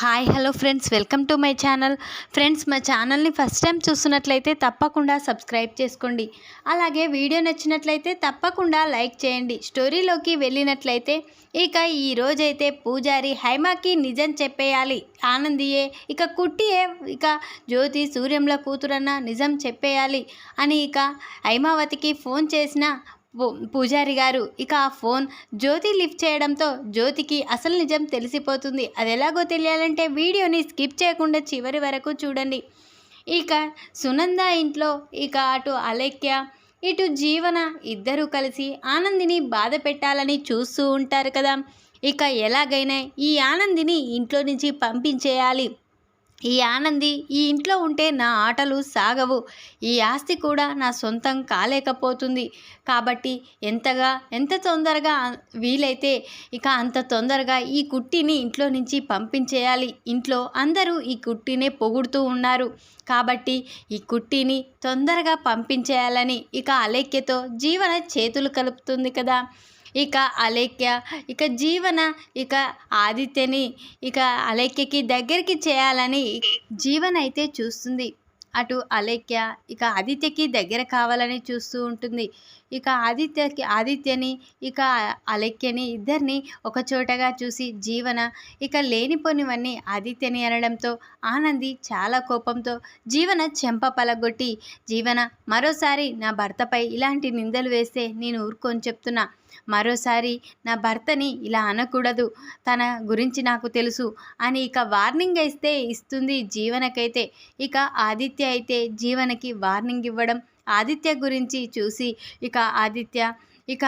Hi hello friends welcome to my channel friends మా ఛానల్ని first time చూస్తున్నట్లయితే తప్పకుండా సబ్స్క్రైబ్ చేసుకోండి. అలాగే వీడియో నచ్చినట్లయితే తప్పకుండా లైక్ చేయండి. స్టోరీలోకి వెళ్ళినట్లయితే ఇక ఈరోజైతే పూజారి హైమాకి నిజం చెప్పేయాలి. ఆనందియే ఇక కుట్టియే ఇక జ్యోతి సూర్యంల కూతురన్న నిజం చెప్పేయాలి అని ఇక హైమావతికి ఫోన్ చేసిన పూజారి గారు ఇక ఆ ఫోన్ జ్యోతి లిఫ్ట్ చేయడంతో జ్యోతికి అసలు నిజం తెలిసిపోతుంది. అది ఎలాగో తెలియాలంటే వీడియోని స్కిప్ చేయకుండా చివరి వరకు చూడండి. ఇక సునంద ఇంట్లో ఇక అటు అలెక్య ఇటు జీవన ఇద్దరూ కలిసి ఆనందిని బాధ పెట్టాలని చూస్తూ ఉంటారు కదా. ఇక ఎలాగైనా ఈ ఆనందిని ఇంట్లో నుంచి పంపించేయాలి. ఈ ఆనంది ఈ ఇంట్లో ఉంటే నా ఆటలు సాగవు. ఈ ఆస్తి కూడా నా సొంతం కాలేకపోతుంది. కాబట్టి ఎంతగా ఎంత తొందరగా వీలైతే ఇక అంత తొందరగా ఈ కుట్టిని ఇంట్లో నుంచి పంపించేయాలి. ఇంట్లో అందరూ ఈ కుట్టినే పొగుడుతూ ఉన్నారు. కాబట్టి ఈ కుట్టిని తొందరగా పంపించేయాలని ఇక అలేఖ్యతో జీవన చేతులు కలుపుతుంది కదా. ఇక అలేఖ్య ఇక జీవన ఇక ఆదిత్యని ఇక అలేఖ్యకి దగ్గరికి చేయాలని జీవన అయితే చూస్తుంది. అటు అలేఖ్య ఇక ఆదిత్యకి దగ్గర కావాలని చూస్తూ ఉంటుంది. ఇక ఆదిత్యకి ఆదిత్యని ఇక అలేఖ్యని ఇద్దరిని ఒకచోటగా చూసి జీవన ఇక లేనిపోనివన్నీ ఆదిత్యని అనడంతో ఆనంది చాలా కోపంతో జీవన చెంప పలగొట్టి జీవన మరోసారి నా భర్తపై ఇలాంటి నిందలు వేస్తే నేను ఊరుకొని చెప్తున్నా. మరోసారి నా భర్తని ఇలా అనకూడదు. తన గురించి నాకు తెలుసు. అని ఇక వార్నింగ్ ఇస్తే ఇస్తుంది జీవనకైతే. ఇక ఆదిత్య అయితే జీవనకి వార్నింగ్ ఇవ్వడం ఆదిత్య గురించి చూసి ఇక ఆదిత్య ఇక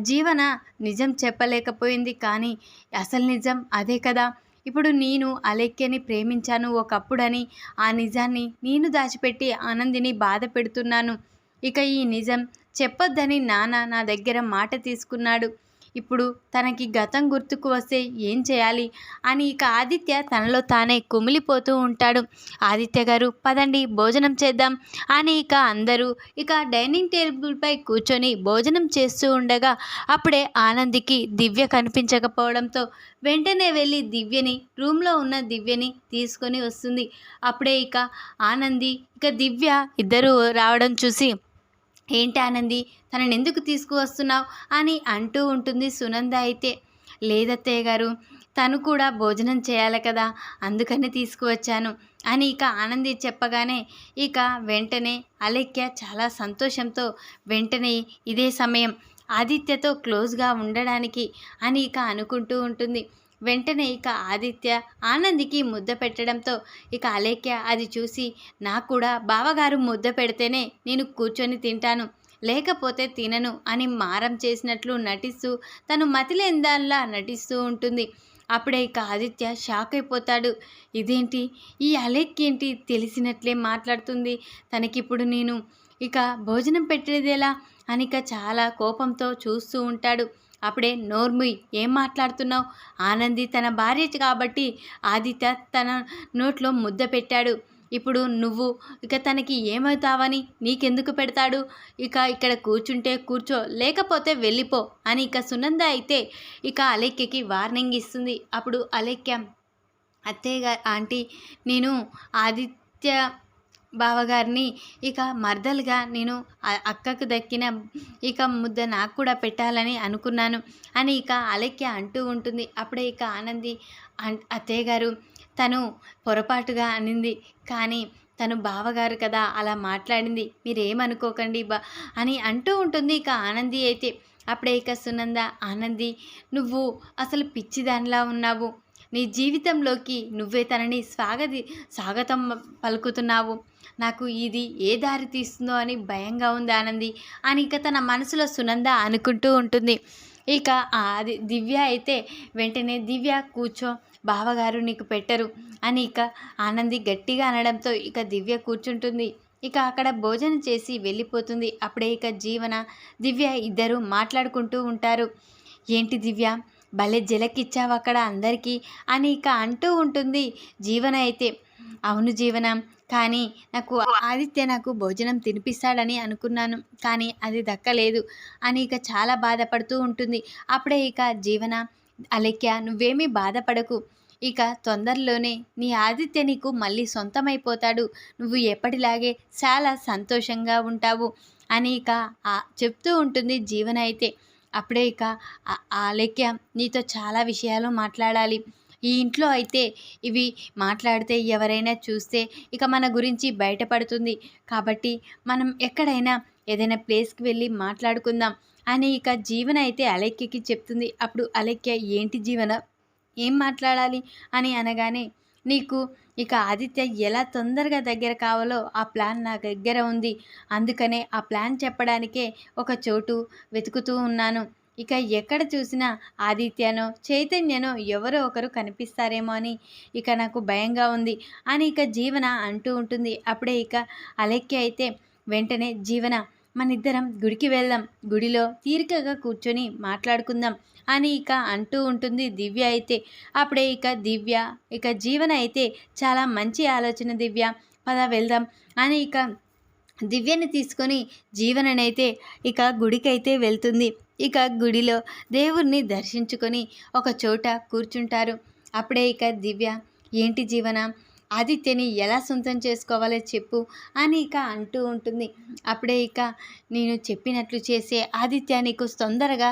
జీవన నిజం చెప్పలేకపోయింది. కానీ అసలు నిజం అదే కదా. ఇప్పుడు నేను అలేఖ్యని ప్రేమించాను ఒకప్పుడని ఆ నిజాన్ని నేను దాచిపెట్టి ఆనందిని బాధ పెడుతున్నాను. ఇక ఈ నిజం చెప్పొద్దని నాన్న నా దగ్గర మాట తీసుకున్నాడు. ఇప్పుడు తనకి గతం గుర్తుకు వస్తే ఏం చేయాలి? అని ఇక ఆదిత్య తనలో తానే కుమిలిపోతూ ఉంటాడు. ఆదిత్య గారు పదండి భోజనం చేద్దాం అని ఇక అందరూ ఇక డైనింగ్ టేబుల్పై కూర్చొని భోజనం చేస్తూ ఉండగా అప్పుడే ఆనందికి దివ్య కనిపించకపోవడంతో వెంటనే వెళ్ళి దివ్యని రూమ్లో ఉన్న దివ్యని తీసుకొని వస్తుంది. అప్పుడే ఇక ఆనంది ఇక దివ్య ఇద్దరు రావడం చూసి ఏంటి ఆనంది? తనని ఎందుకు తీసుకువస్తున్నావు? అని అంటూ ఉంటుంది సునంద అయితే. లేదత్తయ్య గారు తను కూడా భోజనం చేయాలి కదా అందుకని తీసుకువచ్చాను అని ఇక ఆనంది చెప్పగానే ఇక వెంటనే అలెక్య చాలా సంతోషంతో వెంటనే ఇదే సమయం ఆదిత్యతో క్లోజ్గా ఉండడానికి అని ఇక అనుకుంటూ ఉంటుంది. వెంటనే ఇక ఆదిత్య ఆనందికి ముద్ద పెట్టడంతో ఇక అలేఖ్య అది చూసి నాకు కూడా బావగారు ముద్ద పెడితేనే నేను కూర్చొని తింటాను. లేకపోతే తినను అని మారం చేసినట్లు నటిస్తూ తను మతిలేందాల్లా నటిస్తూ ఉంటుంది. అప్పుడే ఇక ఆదిత్య షాక్ అయిపోతాడు. ఇదేంటి? ఈ అలేఖ్య ఏంటి? తెలిసినట్లే మాట్లాడుతుంది. తనకిప్పుడు నేను ఇక భోజనం పెట్టేదేలా అని ఇక చాలా కోపంతో చూస్తూ ఉంటాడు. అప్పుడే నోర్ముయ్ ఏం మాట్లాడుతున్నావు? ఆనంది తన భార్య కాబట్టి ఆదిత్య తన నోట్లో ముద్ద పెట్టాడు. ఇప్పుడు నువ్వు ఇక తనకి ఏమవుతావని నీకెందుకు పెడతాడు? ఇక ఇక్కడ కూర్చుంటే కూర్చో లేకపోతే వెళ్ళిపో అని ఇక సునంద అయితే ఇక అలేఖ్యకి వార్నింగ్ ఇస్తుంది. అప్పుడు అలేఖ్య అత్తయ్య గారు ఆంటీ నేను ఆదిత్య బావగారిని. ఇక మర్దలుగా నేను అక్కకు దక్కిన ఇక ముద్ద నాకు కూడా పెట్టాలని అనుకున్నాను అని ఇక అలెక్య అంటూ ఉంటుంది. అప్పుడే ఇక ఆనంది అన్- అత్తయ్య గారు తను పొరపాటుగా అనింది. కానీ తను బావగారు కదా అలా మాట్లాడింది. మీరేమనుకోకండి బా అని అంటూ ఉంటుంది ఇక ఆనంది అయితే. అప్పుడే ఇక సునంద ఆనంది నువ్వు అసలు పిచ్చిదానిలా ఉన్నావు. నీ జీవితంలోకి నువ్వే తనని స్వాగతి స్వాగతం పలుకుతున్నావు. నాకు ఇది ఏ దారి తీస్తుందో అని భయంగా ఉంది ఆనంది. అని ఇక తన మనసులో సునంద అనుకుంటూ ఉంటుంది. ఇక అది దివ్య అయితే వెంటనే దివ్య కూర్చో బావగారు నీకు పెట్టరు అని ఇక ఆనంది గట్టిగా అనడంతో ఇక దివ్య కూర్చుంటుంది. ఇక అక్కడ భోజనం చేసి వెళ్ళిపోతుంది. అప్పుడే ఇక జీవన దివ్య ఇద్దరు మాట్లాడుకుంటూ ఉంటారు. ఏంటి దివ్య భలే జలకిచ్చావు అక్కడ అందరికీ అని ఇక అంటూ ఉంటుంది జీవన అయితే. అవును జీవన కానీ నాకు ఆదిత్య నాకు భోజనం తినిపిస్తాడని అనుకున్నాను కానీ అది దక్కలేదు అని ఇక చాలా బాధపడుతూ ఉంటుంది. అప్పుడే ఇక జీవన అలెక్య నువ్వేమీ బాధపడకు. ఇక తొందరలోనే నీ ఆదిత్య నీకు మళ్ళీ సొంతమైపోతాడు. నువ్వు ఎప్పటిలాగే చాలా సంతోషంగా ఉంటావు అని ఇక చెప్తూ ఉంటుంది జీవన అయితే. అప్పుడే ఇక ఆలేఖ్య నీతో చాలా విషయాలు మాట్లాడాలి. ఈ ఇంట్లో అయితే ఇవి మాట్లాడితే ఎవరైనా చూస్తే ఇక మన గురించి బయటపడుతుంది. కాబట్టి మనం ఎక్కడైనా ఏదైనా ప్లేస్కి వెళ్ళి మాట్లాడుకుందాం అని ఇక జీవన అయితే అలెక్యకి చెప్తుంది. అప్పుడు అలెక్య ఏంటి జీవన? ఏం మాట్లాడాలి? అని అనగానే నీకు ఇక ఆదిత్య ఎలా తొందరగా దగ్గర కావాలో ఆ ప్లాన్ నా దగ్గర ఉంది. అందుకనే ఆ ప్లాన్ చెప్పడానికే ఒక చోటు వెతుకుతూ ఉన్నాను. ఇక ఎక్కడ చూసినా ఆదిత్యనో చైతన్యనో ఎవరో ఒకరు కనిపిస్తారేమో అని ఇక నాకు భయంగా ఉంది. అని ఇక జీవన అంటూ ఉంటుంది. అప్పుడే ఇక అలెక్కి అయితే వెంటనే జీవన మన ఇద్దరం గుడికి వెళ్దాం. గుడిలో తీరికగా కూర్చొని మాట్లాడుకుందాం అని ఇక అంటూ ఉంటుంది దివ్య అయితే. అప్పుడే ఇక దివ్య ఇక జీవన అయితే చాలా మంచి ఆలోచన దివ్య పద వెళ్దాం అని ఇక దివ్యని తీసుకొని జీవననైతే ఇక గుడికైతే వెళ్తుంది. ఇక గుడిలో దేవుణ్ణి దర్శించుకొని ఒక చోట కూర్చుంటారు. అప్పుడే ఇక దివ్య ఏంటి జీవన ఆదిత్యని ఎలా సొంతం చేసుకోవాలో చెప్పు అని ఇక అంటూ ఉంటుంది. అప్పుడే ఇక నేను చెప్పినట్లు చేసే ఆదిత్య నీకు తొందరగా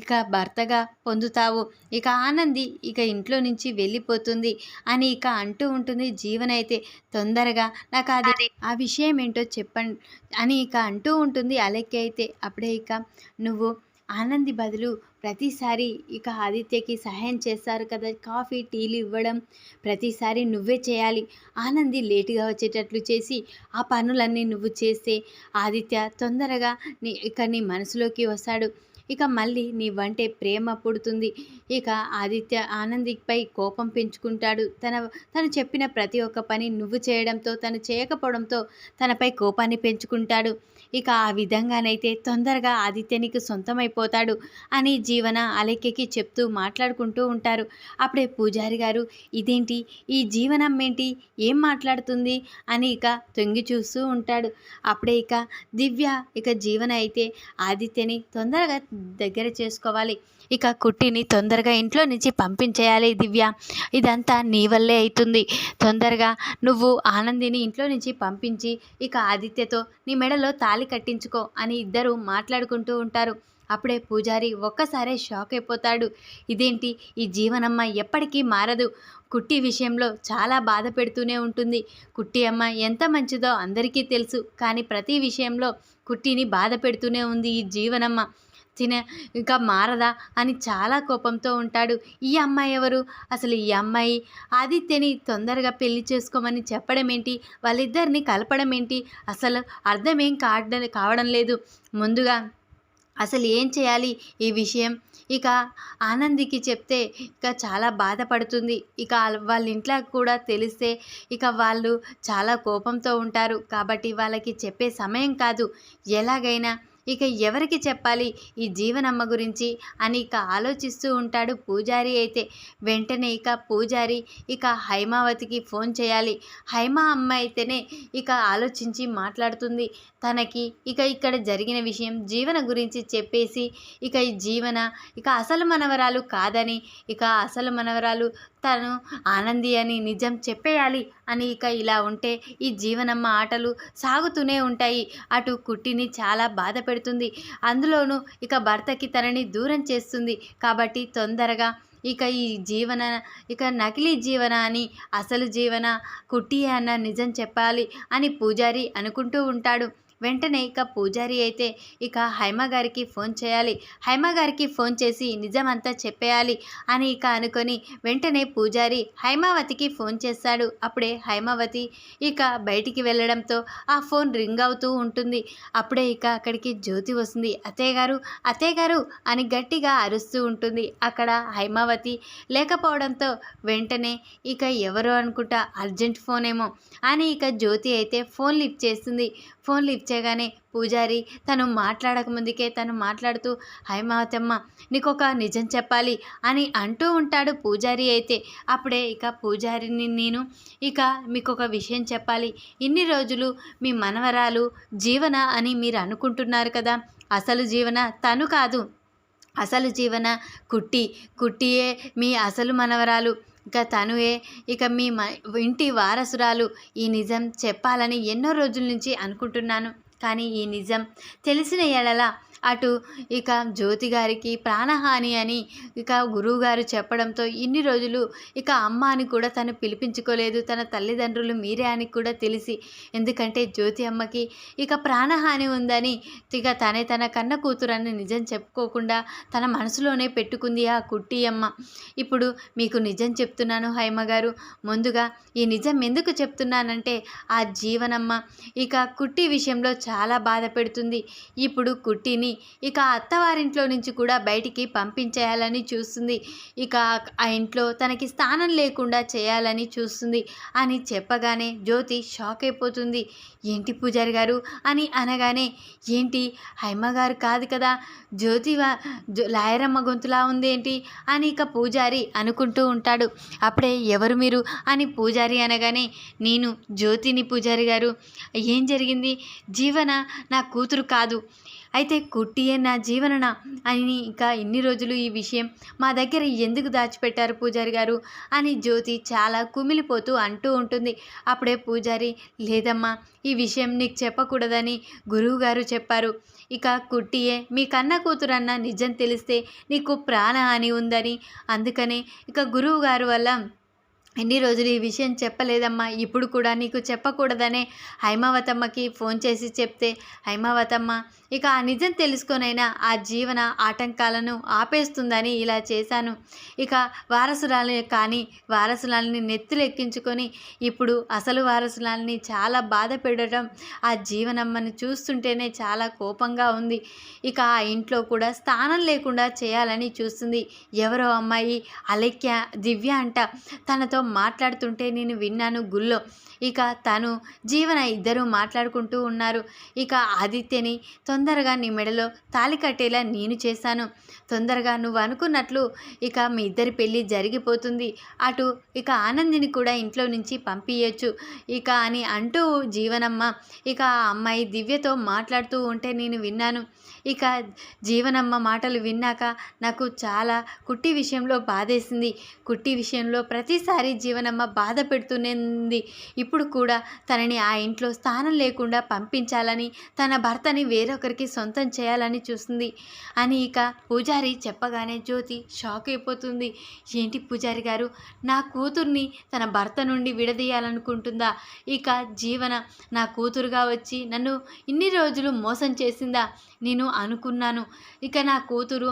ఇక భర్తగా పొందుతావు. ఇక ఆనంది ఇక ఇంట్లో నుంచి వెళ్ళిపోతుంది అని ఇక అంటూ ఉంటుంది జీవనైతే తొందరగా నాకు అది ఆ విషయం ఏంటో చెప్పండి అని ఇక అంటూ ఉంటుంది అలెక్కి అయితే. అప్పుడే ఇక నువ్వు ఆనంది బదులు ప్రతిసారి ఇక ఆదిత్యకి సహాయం చేస్తారు కదా కాఫీ టీలు ఇవ్వడం ప్రతిసారి నువ్వే చేయాలి. ఆనంది లేటుగా వచ్చేటట్లు చేసి ఆ పనులన్నీ నువ్వు చేస్తే ఆదిత్య తొందరగా నీ ఇక నీ మనసులోకి వస్తాడు. ఇక మళ్ళీ నీ వంటే ప్రేమ పుడుతుంది. ఇక ఆదిత్య ఆనందిపై కోపం పెంచుకుంటాడు. తన తను చెప్పిన ప్రతి ఒక్క పని నువ్వు చేయడంతో తను చేయకపోవడంతో తనపై కోపాన్ని పెంచుకుంటాడు. ఇక ఆ విధంగానైతే తొందరగా ఆదిత్య నీకు సొంతమైపోతాడు అని జీవన అలెక్యకి చెప్తూ మాట్లాడుకుంటూ ఉంటారు. అప్పుడే పూజారి గారు ఇదేంటి? ఈ జీవనం ఏంటి? ఏం మాట్లాడుతుంది? అని ఇక తొంగి చూస్తూ ఉంటాడు. అప్పుడే ఇక దివ్య ఇక జీవన అయితే ఆదిత్యని తొందరగా దగ్గర చేసుకోవాలి. ఇక కుట్టిని తొందరగా ఇంట్లో నుంచి పంపించేయాలి దివ్య. ఇదంతా నీ వల్లే అవుతుంది తొందరగా నువ్వు ఆనందిని ఇంట్లో నుంచి పంపించి ఇక ఆదిత్యతో నీ మెడలో తాళి కట్టించుకో అని ఇద్దరు మాట్లాడుకుంటూ ఉంటారు. అప్పుడే పూజారి ఒక్కసారే షాక్ అయిపోతాడు. ఇదేంటి? ఈ జీవనమ్మ ఎప్పటికీ మారదు. కుట్టి విషయంలో చాలా బాధ పెడుతూనే ఉంటుంది. కుట్టి అమ్మ ఎంత మంచిదో అందరికీ తెలుసు. కానీ ప్రతి విషయంలో కుట్టిని బాధ పెడుతూనే ఉంది ఈ జీవనమ్మ. తిన ఇంకా మారదా అని చాలా కోపంతో ఉంటాడు. ఈ అమ్మాయి ఎవరు? అసలు ఈ అమ్మాయి ఆదిత్యని తొందరగా పెళ్ళి చేసుకోమని చెప్పడం ఏంటి? వాళ్ళిద్దరిని కలపడం ఏంటి? అసలు అర్థమేం కావడం కావడం లేదు. ముందుగా అసలు ఏం చేయాలి ఈ విషయం? ఇక ఆనందికి చెప్తే ఇక చాలా బాధపడుతుంది. ఇక వాళ్ళ ఇంట్లో కూడా తెలిస్తే ఇక వాళ్ళు చాలా కోపంతో ఉంటారు. కాబట్టి వాళ్ళకి చెప్పే సమయం కాదు. ఎలాగైనా ఇక ఎవరికి చెప్పాలి? ఈ జీవనమ్మ గురించి అని ఇక ఆలోచిస్తూ ఉంటాడు పూజారి అయితే. వెంటనే ఇక పూజారి ఇక హైమావతికి ఫోన్ చేయాలి. హైమా అమ్మ అయితేనే ఇక ఆలోచించి మాట్లాడుతుంది. తనకి ఇక ఇక్కడ జరిగిన విషయం జీవన గురించి చెప్పేసి ఇక ఈ జీవన ఇక అసలు మనవరాలు కాదని ఇక అసలు మనవరాలు తను ఆనంది అని నిజం చెప్పేయాలి అని ఇక ఇలా ఉంటే ఈ జీవనమ్మ ఆటలు సాగుతూనే ఉంటాయి. అటు కుట్టిని చాలా బాధ పెడుతుంది. అందులోనూ ఇక భర్తకి తనని దూరం చేస్తుంది. కాబట్టి తొందరగా ఇక ఈ జీవన ఇక నకిలీ జీవన అని అసలు జీవన కుట్టి అన్న నిజం చెప్పాలి అని పూజారి అనుకుంటూ ఉంటాడు. వెంటనే ఇక పూజారి అయితే ఇక హైమ గారికి ఫోన్ చేయాలి. హైమ గారికి ఫోన్ చేసి నిజమంతా చెప్పేయాలి అని ఇక అనుకొని వెంటనే పూజారి హైమావతికి ఫోన్ చేస్తాడు. అప్పుడే హైమావతి ఇక బయటికి వెళ్ళడంతో ఆ ఫోన్ రింగ్ అవుతూ ఉంటుంది. అప్పుడే ఇక అక్కడికి జ్యోతి వస్తుంది. అత్తయ్య గారు అత్తయ్య గారు అని గట్టిగా అరుస్తూ ఉంటుంది. అక్కడ హైమావతి లేకపోవడంతో వెంటనే ఇక ఎవరు అనుకుంటా అర్జెంట్ ఫోన్ ఏమో అని ఇక జ్యోతి అయితే ఫోన్ లిఫ్ట్ చేస్తుంది. ఫోన్ లిఫ్ట్ వచ్చేగానే పూజారి తను మాట్లాడక ముందుకే తను మాట్లాడుతూ హైమావతమ్మ నీకు ఒక నిజం చెప్పాలి అని అంటూ ఉంటాడు పూజారి అయితే. అప్పుడే ఇక పూజారిని నేను ఇక మీకు ఒక విషయం చెప్పాలి. ఇన్ని రోజులు మీ మనవరాలు జీవన అని మీరు అనుకుంటున్నారు కదా అసలు జీవన తను కాదు. అసలు జీవన కుట్టి కుట్టియే మీ అసలు మనవరాలు. ఇక తనుయే ఇక మీ ఇంటి వారసురాలు. ఈ నిజం చెప్పాలని ఎన్నో రోజుల నుంచి అనుకుంటున్నాను. కానీ ఈ నిజం తెలిసిన ఎడల అటు ఇక జ్యోతి గారికి ప్రాణహాని అని ఇక గురువుగారు చెప్పడంతో ఇన్ని రోజులు ఇక అమ్మ అని కూడా తను పిలిపించుకోలేదు. తన తల్లిదండ్రులు మీరే అని కూడా తెలిసి ఎందుకంటే జ్యోతి అమ్మకి ఇక ప్రాణహాని ఉందని ఇక తనే తన కన్న కూతురని నిజం చెప్పుకోకుండా తన మనసులోనే పెట్టుకుంది ఆ కుట్టి అమ్మ. ఇప్పుడు మీకు నిజం చెప్తున్నాను హైమ గారు. ముందుగా ఈ నిజం ఎందుకు చెప్తున్నానంటే ఆ జీవనమ్మ ఇక కుట్టి విషయంలో చాలా బాధ పెడుతుంది. ఇప్పుడు కుట్టిని ఇక అత్తవారింట్లో నుంచి కూడా బయటికి పంపించేయాలని చూస్తుంది. ఇక ఆ ఇంట్లో తనకి స్థానం లేకుండా చేయాలని చూస్తుంది అని చెప్పగానే జ్యోతి షాక్ అయిపోతుంది. ఏంటి పూజారి గారు? అని అనగానే ఏంటి? హైమగారు కాదు కదా. జ్యోతి లాయరమ్మ గొంతులా ఉంది ఏంటి? అని ఇక పూజారి అనుకుంటూ ఉంటాడు. అప్పుడే ఎవరు మీరు? అని పూజారి అనగానే నేను జ్యోతిని పూజారి గారు. ఏం జరిగింది? జీవన నా కూతురు కాదు. అయితే కుట్టియే నా జీవనన? అని ఇంకా ఇన్ని రోజులు ఈ విషయం మా దగ్గర ఎందుకు దాచిపెట్టారు పూజారి గారు? అని జ్యోతి చాలా కుమిలిపోతూ అంటూ ఉంటుంది. అప్పుడే పూజారి లేదమ్మా ఈ విషయం నీకు చెప్పకూడదని గురువుగారు చెప్పారు. ఇక కుట్టియే మీ కన్న కూతురన్న నిజం తెలిస్తే నీకు ప్రాణహాని ఉందని. అందుకనే ఇక గురువుగారు వల్ల ఎన్ని రోజులు ఈ విషయం చెప్పలేదమ్మా. ఇప్పుడు కూడా నీకు చెప్పకూడదనే హైమావతమ్మకి ఫోన్ చేసి చెప్తే హైమావతమ్మ ఇక ఆ నిజం తెలుసుకొనైనా ఆ జీవన ఆటంకాలను ఆపేస్తుందని ఇలా చేశాను. ఇక వారసురాలు కానీ వారసురాలని నెత్తులెక్కించుకొని ఇప్పుడు అసలు వారసురాలని చాలా బాధ పెట్టడం ఆ జీవనమ్మని చూస్తుంటేనే చాలా కోపంగా ఉంది. ఇక ఆ ఇంట్లో కూడా స్థానం లేకుండా చేయాలని చూస్తుంది. ఎవరో అమ్మాయి అలెక్య దివ్య అంట. తనతో మాట్లాడుతుంటే నేను విన్నాను గుళ్ళో. ఇక తను జీవన ఇద్దరూ మాట్లాడుకుంటూ ఉన్నారు. ఇక ఆదిత్యని తొందరగా నీ మెడలో తాళి కట్టేలా నేను చేశాను. తొందరగా నువ్వు అనుకున్నట్లు ఇక మీ ఇద్దరి పెళ్ళి జరిగిపోతుంది. అటు ఇక ఆనందిని కూడా ఇంట్లో నుంచి పంపించచ్చు ఇక అని అంటూ జీవనమ్మ ఇక ఆ అమ్మాయి దివ్యతో మాట్లాడుతూ ఉంటే నేను విన్నాను. ఇక జీవనమ్మ మాటలు విన్నాక నాకు చాలా కుట్టి విషయంలో బాధేసింది. కుట్టి విషయంలో ప్రతిసారి జీవనమ్మ బాధ పెడుతూనే ఉంది ఇప్పుడు కూడా తనని ఆ ఇంట్లో స్థానం లేకుండా పంపించాలని తన భర్తని వేరొకరికి సొంతం చేయాలని చూస్తుంది అని ఇక పూజారి చెప్పగానే జ్యోతి షాక్ అయిపోతుంది. ఏంటి పూజారి గారు నా కూతుర్ని తన భర్త నుండి విడదీయాలనుకుంటుందా? ఇక జీవన నా కూతురుగా వచ్చి నన్ను ఇన్ని రోజులు మోసం చేసిందా? నేను అనుకున్నాను. ఇక నా కూతురు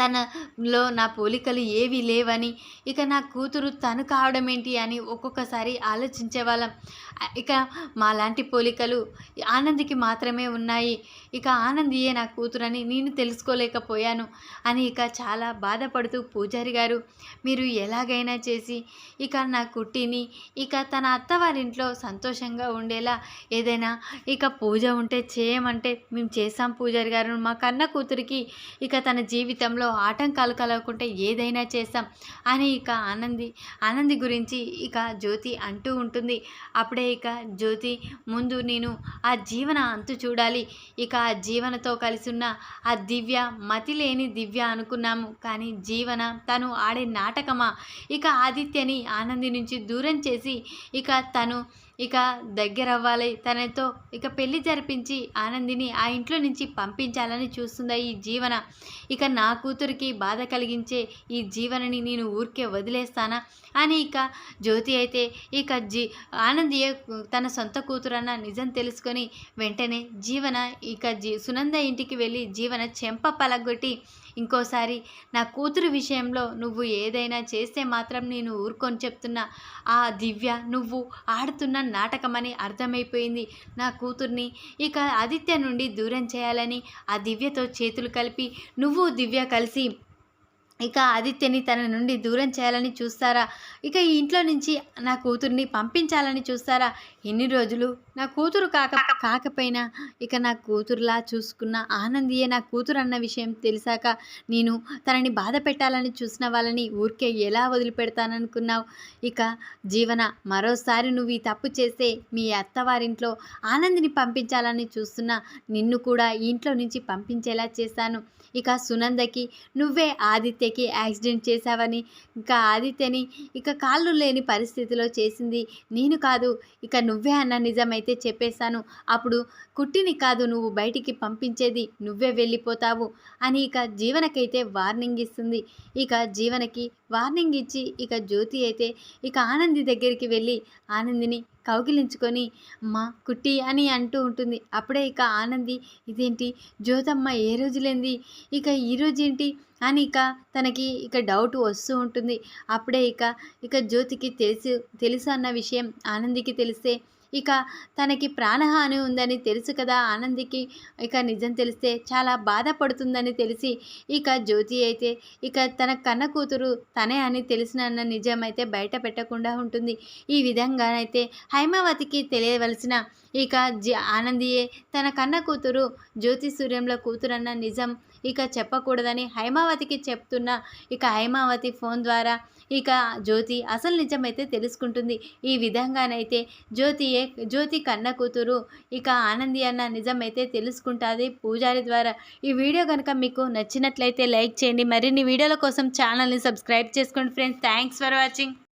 తనలో నా పోలికలు ఏవి లేవని ఇక నా కూతురు తను కావడం ఏంటి అని ఒక్కొక్కసారి ఆలోచించేవాళ్ళం ఇక మాలాంటి పోలికలు ఆనందికి మాత్రమే ఉన్నాయి. ఇక ఆనందియే నా కూతురని నేను తెలుసుకోలేకపోయాను అని ఇక చాలా బాధపడుతూ పూజారి గారు మీరు ఎలాగైనా చేసి ఇక నా కుట్టిని ఇక తన అత్తవారింట్లో సంతోషంగా ఉండేలా ఏదైనా ఇక పూజ ఉంటే చేయమంటే మేము చేసాం పూజారి గారు. మా కన్న కూతురికి ఇక తన జీవితంలో ఆటంకాలు కలగకుంటే ఏదైనా చేస్తాం అని ఇక ఆనంది ఆనంది గురించి ఇక జ్యోతి అంటూ ఉంటుంది. అప్పుడే ఇక జ్యోతి ముందు నేను ఆ జీవన అంతు చూడాలి. ఇక ఆ జీవనతో కలిసి ఉన్న ఆ దివ్య మతి లేని దివ్య అనుకున్నాము. కానీ జీవన తను ఆడే నాటకమా? ఇక ఆదిత్యని ఆనంది నుంచి దూరం చేసి ఇక తను ఇక దగ్గర అవ్వాలి తనతో ఇక పెళ్ళి జరిపించి ఆనందిని ఆ ఇంట్లో నుంచి పంపించాలని చూస్తుందా ఈ జీవన? ఇక నా కూతురికి బాధ కలిగించే ఈ జీవనని నేను ఊరికే వదిలేస్తానా? అని ఇక జ్యోతి అయితే ఇక జీ ఆనంది తన సొంత కూతురన్న నిజం తెలుసుకొని వెంటనే జీవన ఇక జీ సునంద ఇంటికి వెళ్ళి జీవన చెంప పలగొట్టి ఇంకోసారి నా కూతురు విషయంలో నువ్వు ఏదైనా చేస్తే మాత్రం నేను ఊరుకొని చెప్తున్నా. ఆ దివ్య నువ్వు ఆడుతున్న నాటకమని అర్థమైపోయింది నా కూతుర్ని. ఇక ఆదిత్య నుండి దూరం చేయాలని ఆ దివ్యతో చేతులు కలిపి నువ్వు దివ్య కలిసి ఇక ఆదిత్యని తన నుండి దూరం చేయాలని చూస్తారా? ఇక ఈ ఇంట్లో నుంచి నా కూతుర్ని పంపించాలని చూస్తారా? ఎన్ని రోజులు నా కూతురు కాక కాకపోయినా ఇక నా కూతురులా చూసుకున్న ఆనందియే నా కూతురు అన్న విషయం తెలిసాక నేను తనని బాధ పెట్టాలని చూసిన వాళ్ళని ఊరికే ఎలా వదిలిపెడతాననుకున్నావు? ఇక జీవన మరోసారి నువ్వు ఈ తప్పు చేస్తే మీ అత్తవారింట్లో ఆనందిని పంపించాలని చూస్తున్నా నిన్ను కూడా ఇంట్లో నుంచి పంపించేలా చేశాను. ఇక సునందకి నువ్వే ఆదిత్యకి యాక్సిడెంట్ చేశావని ఇంకా ఆదిత్యని ఇక కాళ్ళు లేని పరిస్థితిలో చేసింది నేను కాదు. ఇక నువ్వే అన్న నిజమైతే చెప్పేశాను. అప్పుడు కుట్టిని కాదు నువ్వు బయటికి పంపించేది నువ్వే వెళ్ళిపోతావు అని ఇక జీవనకైతే వార్నింగ్ ఇస్తుంది. ఇక జీవనకి వార్నింగ్ ఇచ్చి ఇక జ్యోతి అయితే ఇక ఆనంది దగ్గరికి వెళ్ళి ఆనందిని కౌగిలించుకొని అమ్మ కుట్టి అని అంటూ ఉంటుంది. అప్పుడే ఇక ఆనంది ఇదేంటి? జ్యోతమ్మ ఏ రోజులేంది? ఇక ఈ రోజు ఏంటి అని ఇక తనకి ఇక డౌట్ వస్తూ ఉంటుంది. అప్పుడే ఇక ఇక జ్యోతికి తెలుసు తెలుసు అన్న విషయం ఆనందికి తెలిస్తే ఇక తనకి ప్రాణహాని ఉందని తెలుసు కదా ఆనందికి. ఇక నిజం తెలిస్తే చాలా బాధపడుతుందని తెలిసి ఇక జ్యోతి అయితే ఇక తన కన్న కూతురు తనే అని తెలిసిన నిజం అయితే బయట పెట్టకుండా ఉంటుంది. ఈ విధంగానైతే హైమావతికి తెలియవలసిన ఇక జి ఆనందియే తన కన్న కూతురు జ్యోతి సూర్యంలో కూతురన్న నిజం ఇక చెప్పకూడదని హైమావతికి చెప్తున్న ఇక హైమావతి ఫోన్ ద్వారా ఇక జ్యోతి అసలు నిజమైతే తెలుసుకుంటుంది. ఈ విధంగానైతే జ్యోతియే జ్యోతి కన్న కూతురు ఇక ఆనంది అన్న నిజమైతే తెలుసుకుంటుంది పూజారి ద్వారా. ఈ వీడియో కనుక మీకు నచ్చినట్లయితే లైక్ చేయండి. మరిన్ని వీడియోల కోసం ఛానల్ని సబ్స్క్రైబ్ చేసుకోండి ఫ్రెండ్స్. Thanks for watching.